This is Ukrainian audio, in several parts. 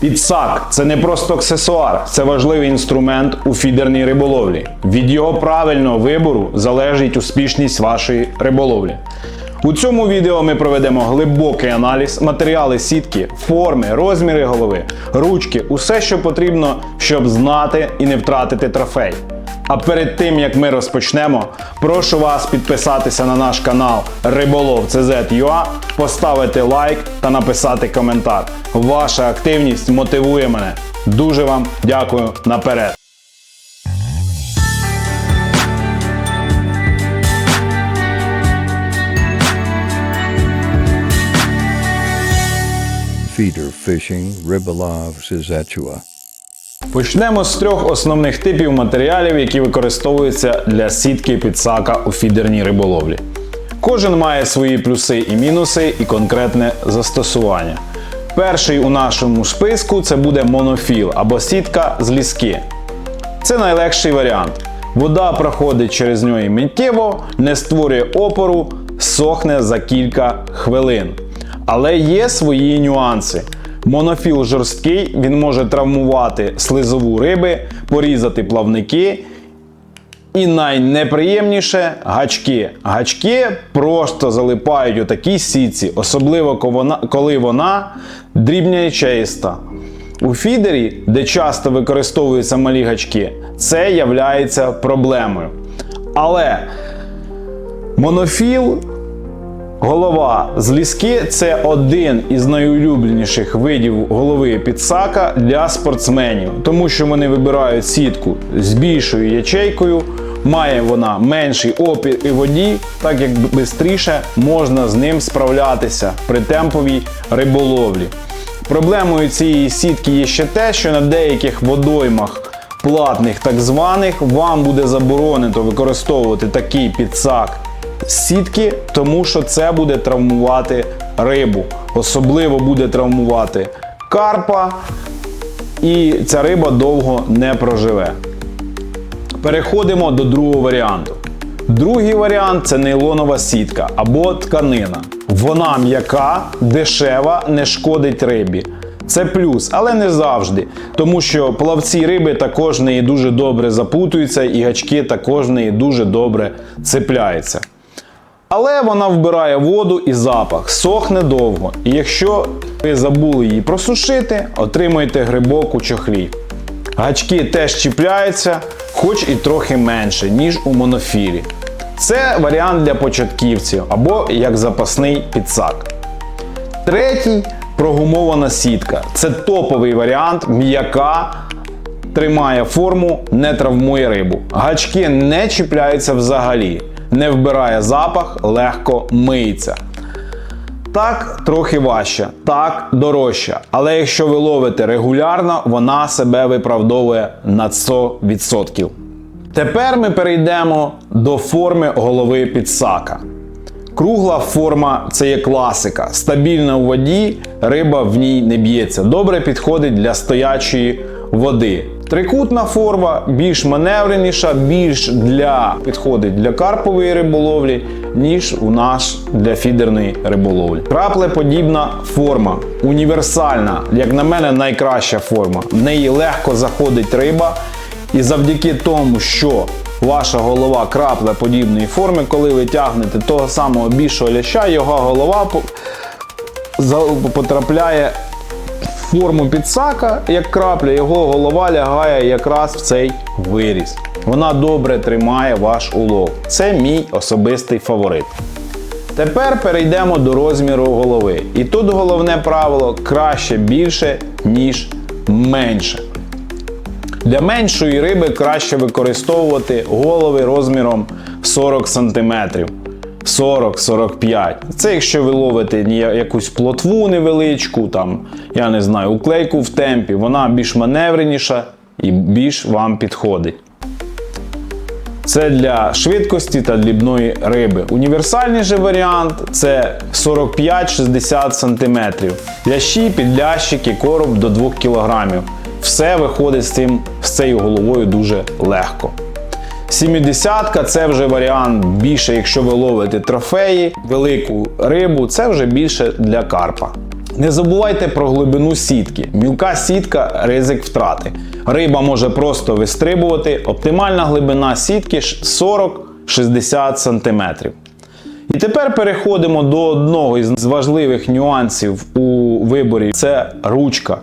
Підсак це не просто аксесуар, це важливий інструмент у фідерній риболовлі. Від його правильного вибору залежить успішність вашої риболовлі. У цьому відео ми проведемо глибокий аналіз, матеріали сітки, форми, розміри голови, ручки, усе, що потрібно, щоб знати і не втратити трофей. А перед тим як ми розпочнемо, прошу вас підписатися на наш канал Риболов CZ.ua, поставити лайк та написати коментар. Ваша активність мотивує мене. Дуже вам дякую наперед. Feeder fishing, Ribolov, Sizetua. Почнемо з трьох основних типів матеріалів, які використовуються для сітки підсака у фідерній риболовлі. Кожен має свої плюси і мінуси і конкретне застосування. Перший у нашому списку це буде монофіл або сітка з ліски. Це найлегший варіант. Вода проходить через нього миттєво, не створює опору, сохне за кілька хвилин. Але є свої нюанси. Монофіл жорсткий, він може травмувати слизову риби, порізати плавники. І найнеприємніше гачки. Гачки просто залипають у такій сітці, особливо ко вона- коли вона дрібнячиста. У фідері, де часто використовуються малі гачки, це являється проблемою. Але монофіл Голова з ліски це один із найулюбленіших видів голови підсака для спортсменів, тому що вони вибирають сітку з більшою ячейкою. Має вона менший опір і воді, так як швидше можна з ним справлятися при темповій риболовлі. Проблемою цієї сітки є ще те, що на деяких водоймах платних так званих вам буде заборонено використовувати такий підсак сітки, тому що це буде травмувати рибу. Особливо буде травмувати карпа, і ця риба довго не проживе. Переходимо до другого варіанту. Другий варіант це нейлонова сітка або тканина. Вона м'яка, дешева, не шкодить рибі. Це плюс, але не завжди, тому що плавці риби також в неї дуже добре запутуються, і гачки також в неї дуже добре цепляються. Але вона вбирає воду і запах, сохне довго. І якщо ви забули її просушити, отримуєте грибок у чохлі. Гачки теж чіпляються, хоч і трохи менше, ніж у монофілі. Це варіант для початківців або як запасний підсак. Третій прогумована сітка. Це топовий варіант, м'яка, тримає форму, не травмує рибу. Гачки не чіпляються взагалі, не вбирає запах, легко миється. Так, трохи важче, так дорожче. Але якщо ви ловите регулярно, вона себе виправдовує на 100%. Тепер ми перейдемо до форми голови підсака. Кругла форма це є класика. Стабільна у воді, риба в ній не б'ється. Добре підходить для стоячої води. Трикутна форма більш маневреніша, більш для підходить для карпової риболовлі, ніж у нас для фідерної риболовлі. Краплеподібна форма, універсальна, як на мене, найкраща форма. В неї легко заходить риба, і завдяки тому, що ваша голова краплеподібної форми, коли ви тягнете того самого більшого ляща, його голова потрапляє форму підсака, як крапля, його голова лягає якраз в цей виріз. Вона добре тримає ваш улов. Це мій особистий фаворит. Тепер перейдемо до розміру голови. І тут головне правило краще більше, ніж менше. Для меншої риби краще використовувати голови розміром 40 см. 40-45. Це якщо ви ловите якусь плотву невеличку, там, я не знаю, уклейку в темпі, вона більш маневреніша і більш вам підходить. Це для швидкості та дрібної риби. Універсальний же варіант це 45-60 см. Лящі, підлящики, короб до 2 кг. Все виходить з цим з цією головою дуже легко. 70-ка це вже варіант більше, якщо ви ловите трофеї, велику рибу, це вже більше для карпа. Не забувайте про глибину сітки. Мілка сітка ризик втрати. Риба може просто вистрибувати. Оптимальна глибина сітки ж 40-60 см. І тепер переходимо до одного із важливих нюансів у виборі це ручка.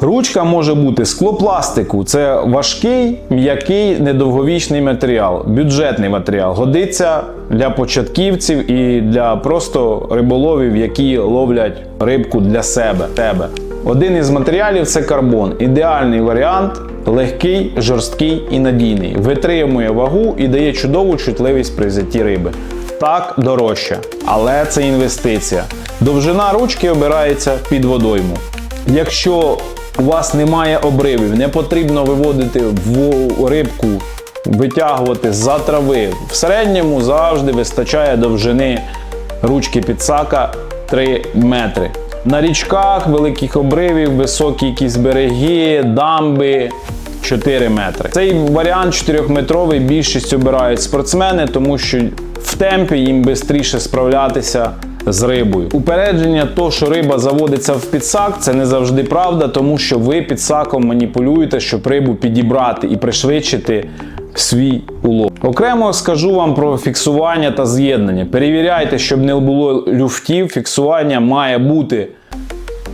Ручка може бути склопластику, це важкий, м'який, недовговічний матеріал, бюджетний матеріал. Годиться для початківців і для просто риболовів, які ловлять рибку для себе. тебе. Один із матеріалів це карбон. Ідеальний варіант, легкий, жорсткий і надійний. Витримує вагу і дає чудову чутливість при взятті риби. Так дорожче, але це інвестиція. Довжина ручки обирається під водойму. Якщо у вас немає обривів, не потрібно виводити в рибку, витягувати за трави. В середньому завжди вистачає довжини ручки підсака 3 метри. На річках великих обривів, високі якісь береги, дамби 4 метри. Цей варіант 4-метровий більшість обирають спортсмени, тому що в темпі їм швидше справлятися з рибою. Упередження то, що риба заводиться в підсак, це не завжди правда, тому що ви підсаком маніпулюєте, щоб рибу підібрати і пришвидшити свій улов. Окремо скажу вам про фіксування та з'єднання. Перевіряйте, щоб не було люфтів. Фіксування має бути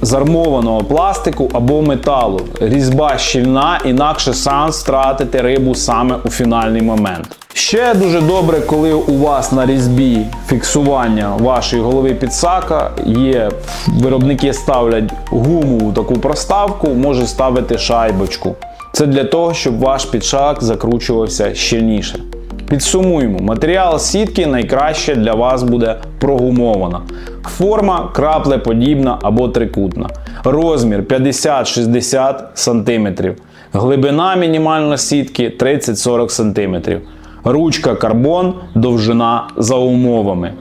з армованого пластику або металу. Різьба щільна, інакше шанс втратити рибу саме у фінальний момент. Ще дуже добре, коли у вас на різьбі фіксування вашої голови підсака є, виробники ставлять гумову таку проставку, може ставити шайбочку. Це для того, щоб ваш підшак закручувався щільніше. Підсумуємо, матеріал сітки найкраще для вас буде прогумована. Форма краплеподібна або трикутна. Розмір 50-60 см. Глибина мінімальна сітки 30-40 см. Ручка карбон, довжина за умовами.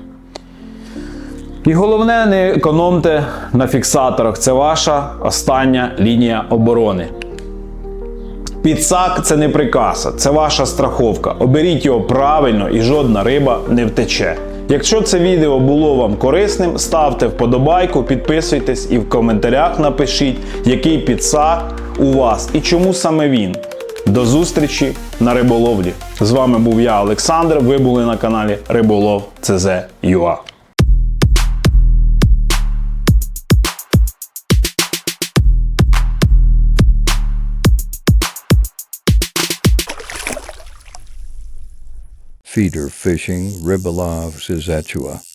І головне, не економте на фіксаторах. Це ваша остання лінія оборони. Підсак це не приказка, це ваша страховка. Оберіть його правильно і жодна риба не втече. Якщо це відео було вам корисним, ставте вподобайку, підписуйтесь і в коментарях напишіть, який підсак у вас і чому саме він. До зустрічі на риболовлі. З вами був я, Олександр. Ви були на каналі Риболов CZ.ua. Feeder fishing, Ribolov, Sizetua.